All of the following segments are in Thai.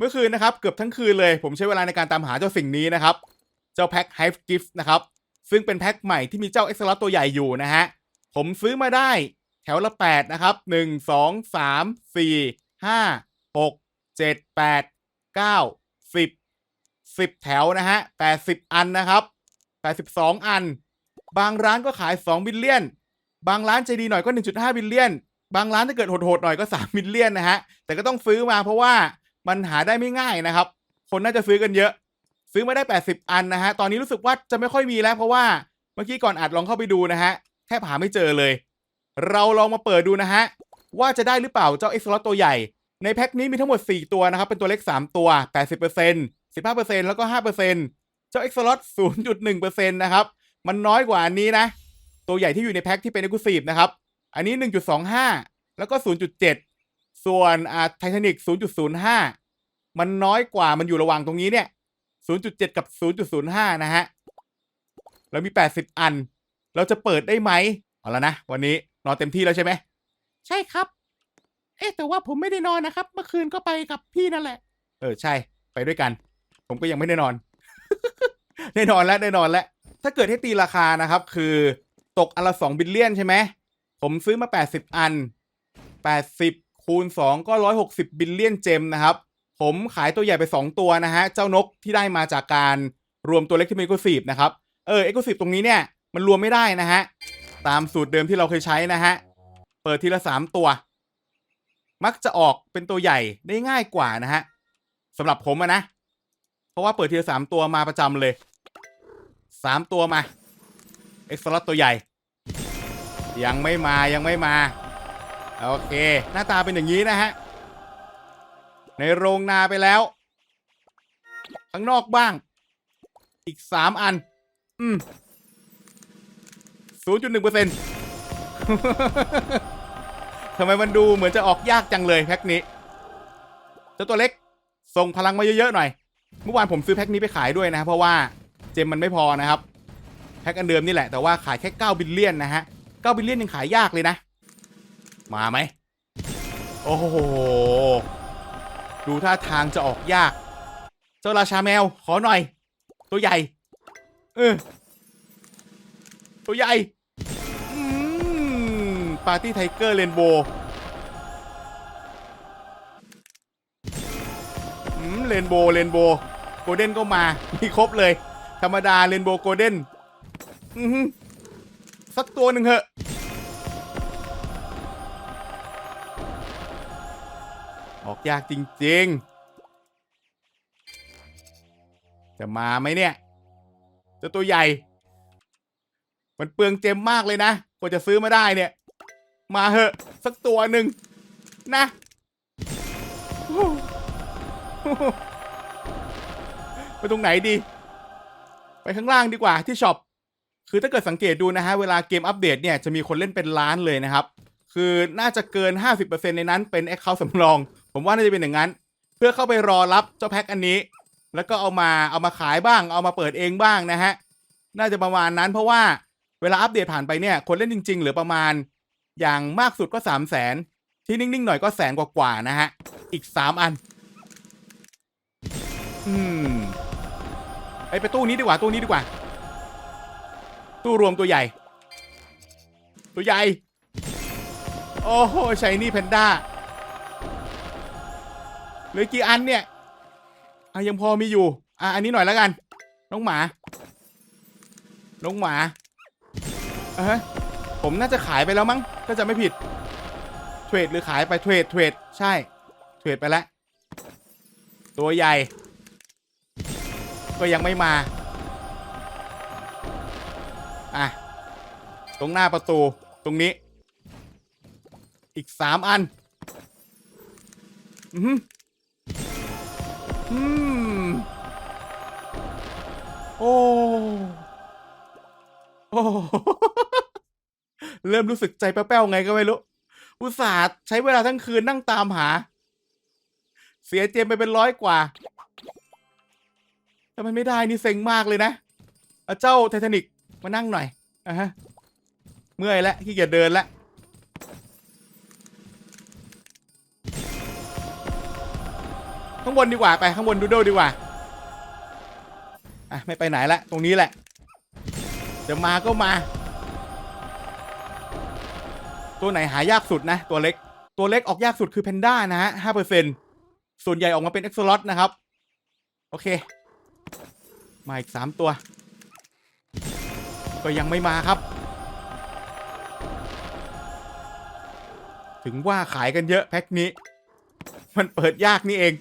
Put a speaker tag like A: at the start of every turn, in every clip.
A: เมื่อคืนนะครับเกือบทั้งคืนเลย ผมใช้เวลาในการตามหาเจ้าสิ่งนี้นะครับ เจ้าแพ็ค Hive Gift นะครับ ซึ่งเป็นแพ็คใหม่ที่มีเจ้าเอ็กซ์ลตัวใหญ่อยู่นะฮะ ผมซื้อมาได้แถวละ 8 นะครับ 1 2 3 4 5 6 7 8 9 10 10 แถวนะฮะ 80 อันนะครับ 82 อัน บางร้านก็ขาย 2 บิลเลียน บางร้านใจดีหน่อยก็ 1.5 บิลเลียน บางร้านถ้าเกิดโหดๆหน่อยก็ 3 บิลเลียนนะฮะ แต่ก็ต้องซื้อมาเพราะว่า มันหาได้ไม่ง่ายนะครับ คนน่าจะซื้อกันเยอะ ซื้อมาได้ 80 อันนะฮะ ตอนนี้รู้สึกว่าจะไม่ค่อยมีแล้ว เพราะว่าเมื่อกี้ก่อนอัดลองเข้าไปดูนะฮะ แทบหาไม่เจอเลย เราลองมาเปิดดูนะฮะ ว่าจะได้หรือเปล่าเจ้าเอ็กซ์ลตัวใหญ่ ในแพ็คนี้มีทั้งหมด 4 ตัวนะครับ เป็นตัวเล็ก 3 ตัว 80% 15%แล้วก็ 5%เจ้าเอ็กซ์ล0.1%นะครับ มันน้อยกว่าอันนี้นะ ตัวใหญ่ที่อยู่ในแพ็คที่เป็นเอ็กซ์คลูซีฟนะครับ อันนี้ 1.25 แล้วก็ 0.7 ส่วนอ่าไททานิก0.05 มันน้อยกว่ามันอยู่ระหว่างตรงนี้เนี่ย 0.7 กับ 0.05 นะฮะ แล้วมี 80 อัน เราจะเปิดได้ไหมเอาละนะ วันนี้นอนเต็มที่แล้วใช่ไหม
B: ใช่ครับ เอ๊ะแต่ว่าผมไม่ได้นอนนะครับ เมื่อคืนก็ไปกับพี่นั่นแหละ
A: เออ ใช่ ไปด้วยกัน ผมก็ยังไม่ได้นอน ได้นอนแล้วได้นอนแล้ว ถ้าเกิดให้ตีราคานะครับ คือตกอันละ2บิลเลียนใช่ไหม ผมซื้อมา 80 อัน 80 คูณ 2 ก็ 160 บิลเลียนเจมนะครับ ผมขายตัวใหญ่ไป 2 ตัวนะฮะ เจ้านกที่ได้มาจากการรวมตัวเล็กที่เป็นเอ็กซ์คลูซีฟนะครับ เออเอ็กซ์คลูซีฟตรงนี้เนี่ย มันรวมไม่ได้นะฮะ ตามสูตรเดิมที่เราเคยใช้นะฮะ เปิดทีละ 3 ตัว มักจะออกเป็นตัวใหญ่ได้ง่ายกว่านะฮะสำหรับผมอะนะ เพราะว่าเปิดทีละสามตัวมาประจำเลยสามตัวมาเอ็กซ์ลตัวใหญ่ ยังไม่มายังไม่มา โอเค หน้าตาเป็นอย่างนี้นะฮะ ในโรงนาไปแล้ว ข้างนอกบ้าง อีกสามอัน อืมศูนย์จุดหนึ่งเปอร์เซ็นต์ทำไมมันดูเหมือนจะออกยากจังเลยแพ็คนี้เจ้าตัวเล็ก ส่งพลังมาเยอะๆหน่อย เมื่อวานผมซื้อแพ็คนี้ไปขายด้วยนะ เพราะว่าเจมมันไม่พอนะครับ แพ็คอันเดิมนี่แหละแต่ว่าขายแค่ 9 บิลเลียนนะฮะ 9 บิลเลียนยังขายยากเลยนะ มาไหม โอ้โห ดูท่าทางจะออกยาก เจ้าราชาแมว ขอหน่อย ตัวใหญ่ เออ ตัวใหญ่อืมปาร์ตี้ไทเกอร์เรนโบว์อืมเรนโบว์เรนโบว์โกลเด้นก็มา มีครบเลย ธรรมดาเรนโบว์โกลเด้นอือหือสักตัวหนึ่งเหอะ ยากจริง ๆ จะมาไหมเนี่ยจ้าตัวใหญ่ มันเปลืองเจมมากเลยนะ กว่าจะซื้อมาได้เนี่ย มาเหอะสักตัวหนึ่งนะไปตรงไหนดี ไปข้างล่างดีกว่าที่ช็อป คือถ้าเกิดสังเกตดูนะฮะ เวลาเกมอัปเดตเนี่ย จะมีคนเล่นเป็นล้านเลยนะครับ คือน่าจะเกิน 50%ในนั้นเป็นแอคเคาท์สำรอง ผมว่าน่าจะเป็นอย่างนั้น เพื่อเข้าไปรอรับเจ้าแพ็คอันนี้ แล้วก็เอามาเอามาขายบ้าง เอามาเปิดเองบ้างนะฮะ น่าจะประมาณนั้นเพราะว่าเวลาอัปเดตผ่านไปเนี่ย คนเล่นจริง ๆ เหลือประมาณ อย่างมากสุดก็3 0 0แสนที่นิ่ง ๆ หน่อยก็แสนกว่าๆนะฮะ อีก3อัน อืมไปไปตู้นี้ดีกว่าตู้นี้ดีกว่า ตู้รวมตัวใหญ่ ตัวใหญ่ โอ้โหชายนี่แพนด้า เหลือกี่อันเนี่ยอะยังพอมีอยู่ อะอันนี้หน่อยแล้วกัน น้องหมา น้องหมาอะฮะผมน่าจะขายไปแล้วมั้งก็จะไม่ผิด เทรดหรือขายไปเทรดเทรดใช่ เทรดไปแล้ว ตัวใหญ่ ก็ยังไม่มา อะ ตรงหน้าประตูตรงนี้ อีกสามอัน อืม อืม โอ้ โอ้ เริ่มรู้สึกใจแป้วๆไงก็ไม่รู้ อุตส่าห์ใช้เวลาทั้งคืนนั่งตามหา เสียเจมไปเป็นร้อยกว่า แต่มันไม่ได้นี่เซ็งมากเลยนะเเจ้าไททานิกมานั่งหน่อยอะฮะ เมื่อยแล้วขี้เกียจเดินแล้ว ข้างบนดีกว่าไปข้างบนดูโดดีกว่าอะไม่ไปไหนละตรงนี้แหละจะมาก็มา ตัวไหนหายากสุดนะ ตัวเล็กตัวเล็กออกยากสุดคือแพนด้านะฮะห้าเปอร์เซ็นส่วนใหญ่ออกมาเป็นเอ็กซ์ลอตนะครับ โอเค มาอีกสามตัว ก็ยังไม่มาครับ ถึงว่าขายกันเยอะแพ็คนี้ มันเปิดยากนี่เอง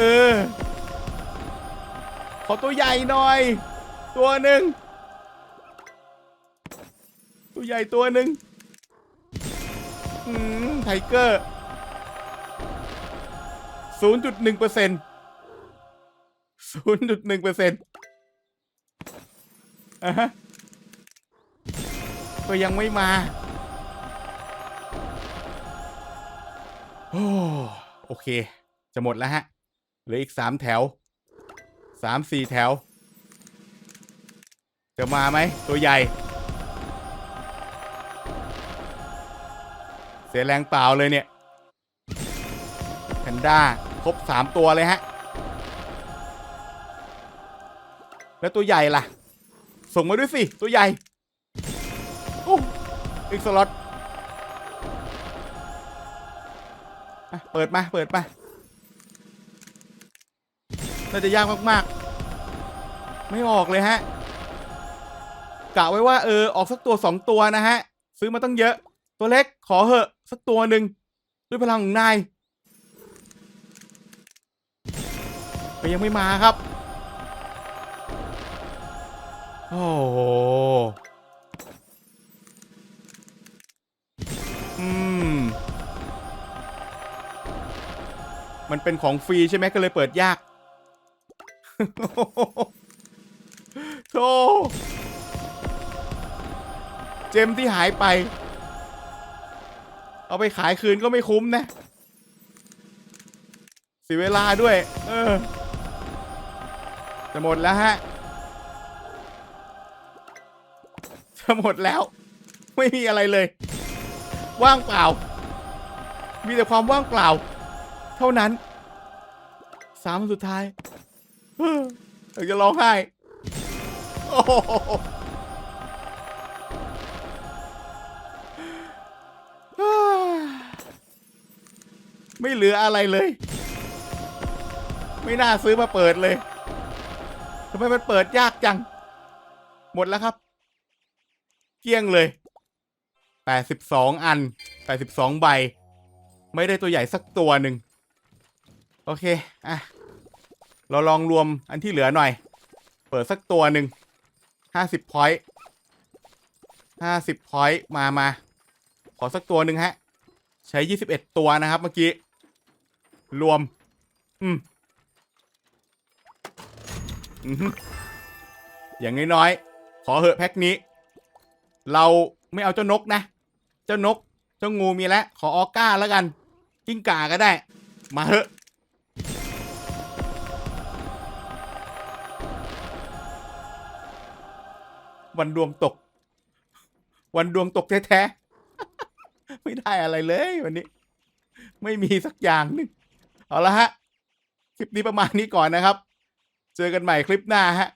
A: เออ ขอตัวใหญ่หน่อย ตัวหนึ่งตัวใหญ่ตัวหนึ่งอืมไทเกอร์ศูนย์จุดหนึ่งเปอร์เซ็นต์ศูนย์จุดหนึ่งเปอร์เซ็นต์อะฮะก็ยังไม่มาโอ้โอเค จะหมดแล้วฮะ เหลืออีกสามแถวสามสี่แถว จะมาไหม ตัวใหญ่ เสียแรงเปล่าเลยเนี่ยแพนด้า ครบสามตัวเลยฮะ แล้วตัวใหญ่ล่ะ ส่งมาด้วยสิ ตัวใหญ่โอ้อีกสล็อตเปิดมา เปิดมา น่าจะยากมากๆ ไม่ออกเลยฮะกะไว้ว่าเออออกสักตัวสองตัวนะฮะ ซื้อมาตั้งเยอะ ตัวเล็กขอเหอะสักตัวหนึ่งด้วยพลังของนายแต่ยังไม่มาครับ โอ้โหอืม มันเป็นของฟรีใช่ไหมก็เลยเปิดยาก โธ่เจมที่หายไป เอาไปขายคืนก็ไม่คุ้มนะเสียเวลาด้วย เออ จะหมดแล้วฮะ จะหมดแล้ว ไม่มีอะไรเลย ว่างเปล่า มีแต่ความว่างเปล่า เท่านั้น สามสุดท้าย อยากจะร้องไห้โอ้โหไม่เหลืออะไรเลย ไม่น่าซื้อมาเปิดเลยทำไมมันเปิดยากจัง หมดแล้วครับ เกลี้ยงเลย 82 อัน 82 ใบ ไม่ได้ตัวใหญ่สักตัวหนึ่ง โอเค อะ เราลองรวมอันที่เหลือหน่อย เปิดสักตัวหนึ่ง50พอยต์50พอยต์มามาขอสักตัวหนึ่งฮะ ใช้21ตัวนะครับเมื่อกี้ รวม อืมอือหืออย่างน้อยๆ ขอเหอะแพ็คนี้ เราไม่เอาเจ้านกนะ เจ้านก เจ้างูมีแล้ว ขอออก้าแล้วกัน กิ้งก่าก็ได้ มาเหอะ วันดวงตก วันดวงตกแท้ๆ ไม่ได้อะไรเลยวันนี้ ไม่มีสักอย่างหนึงเอาละฮะ คลิปนี้ประมาณนี้ก่อนนะครับ เจอกันใหม่คลิปหน้าฮะ